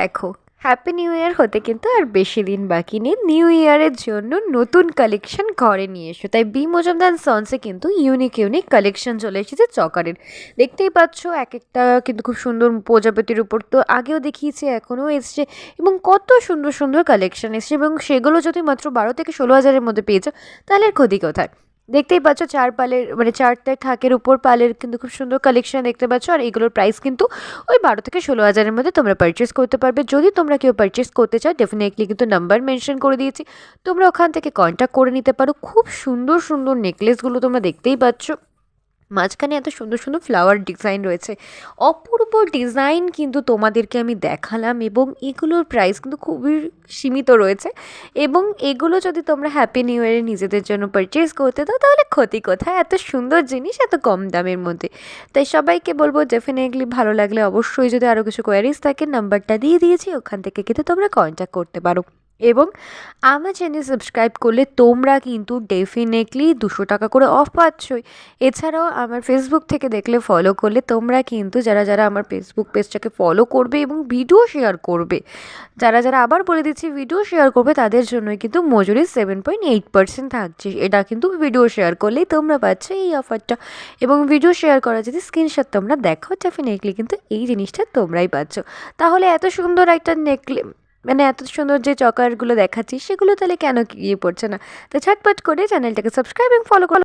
দেখো। Happy new year হতে কিন্তু আর বেশি দিন বাকি নেই। নিউ ইয়ারের জন্য নতুন কালেকশন ঘরে নিয়ে এসো। তাই বি মজুমদার সন্সে কিন্তু ইউনিক ইউনিক কালেকশন চলে এসেছে চকারের। দেখতেই পাচ্ছ এক একটা কিন্তু খুব সুন্দর প্রজাপতির উপর তো আগেও দেখিয়েছি, এখনও এসছে এবং কত সুন্দর সুন্দর কালেকশন এসছে এবং সেগুলো যদি মাত্র বারো থেকে ষোলো হাজারের মধ্যে পেয়েছ তাহলে ক্ষতি কোথায়? দেখতেই পাচ্ছ চার পালের মানে চারটে থাকের উপর পালের কিন্তু খুব সুন্দর কালেকশন দেখতে পাচ্ছ। আর এগুলোর প্রাইস কিন্তু ওই বারো থেকে ষোলো হাজারের মধ্যে তোমরা পারচেস করতে পারবে। যদি তোমরা কেউ পারচেস করতে চাও ডেফিনেটলি কিন্তু নাম্বার মেনশন করে দিয়েছি। তোমরা ওখান থেকে কন্ট্যাক্ট করে নিতে পারো। খুব সুন্দর সুন্দর নেকলেসগুলো তোমরা দেখতেই পাচ্ছ। মাঝখানে এত সুন্দর সুন্দর ফ্লাওয়ার ডিজাইন রয়েছে। অপূর্ব ডিজাইন কিন্তু তোমাদেরকে আমি দেখালাম এবং এগুলোর প্রাইস কিন্তু খুবই সীমিত রয়েছে। এবং এগুলো যদি তোমরা হ্যাপি নিউ ইয়ারে নিজেদের জন্য পারচেস করতে দাও, তাহলে ক্ষতি কোথায়? এত সুন্দর জিনিস এত কম দামের মধ্যে। তাই সবাইকে বলব ডেফিনেটলি ভালো লাগলে অবশ্যই যদি আরও কিছু কোয়ারিজ থাকে নাম্বারটা দিয়ে দিয়েছি, ওখান থেকে কিন্তু তোমরা কন্ট্যাক্ট করতে পারো। এবং আমার চ্যানেল সাবস্ক্রাইব করলে তোমরা কিন্তু ডেফিনেটলি দুশো টাকা করে অফ পাচ্ছই। এছাড়াও আমার ফেসবুক থেকে দেখলে ফলো করলে তোমরা কিন্তু যারা যারা আমার ফেসবুক পেজটাকে ফলো করবে এবং ভিডিও শেয়ার করবে, যারা যারা আবার বলে দিচ্ছি ভিডিও শেয়ার করবে, তাদের জন্যই কিন্তু মজুরি সেভেন পয়েন্ট এইট পার্সেন্ট থাকছে। এটা কিন্তু ভিডিও শেয়ার করলেই তোমরা পাচ্ছ এই অফারটা এবং ভিডিও শেয়ার করা যদি স্ক্রিনশট তোমরা দেখো ডেফিনেটলি কিন্তু এই জিনিসটা তোমরাই পাচ্ছ। তাহলে এত সুন্দর একটা নেকলে মানে এত সুন্দর যে চকারগুলো দেখাচ্ছি সেগুলো তাহলে কেন ইয়ে পড়ছে না? তো ঝটপট করে চ্যানেলটাকে সাবস্ক্রাইব এবং ফলো করো।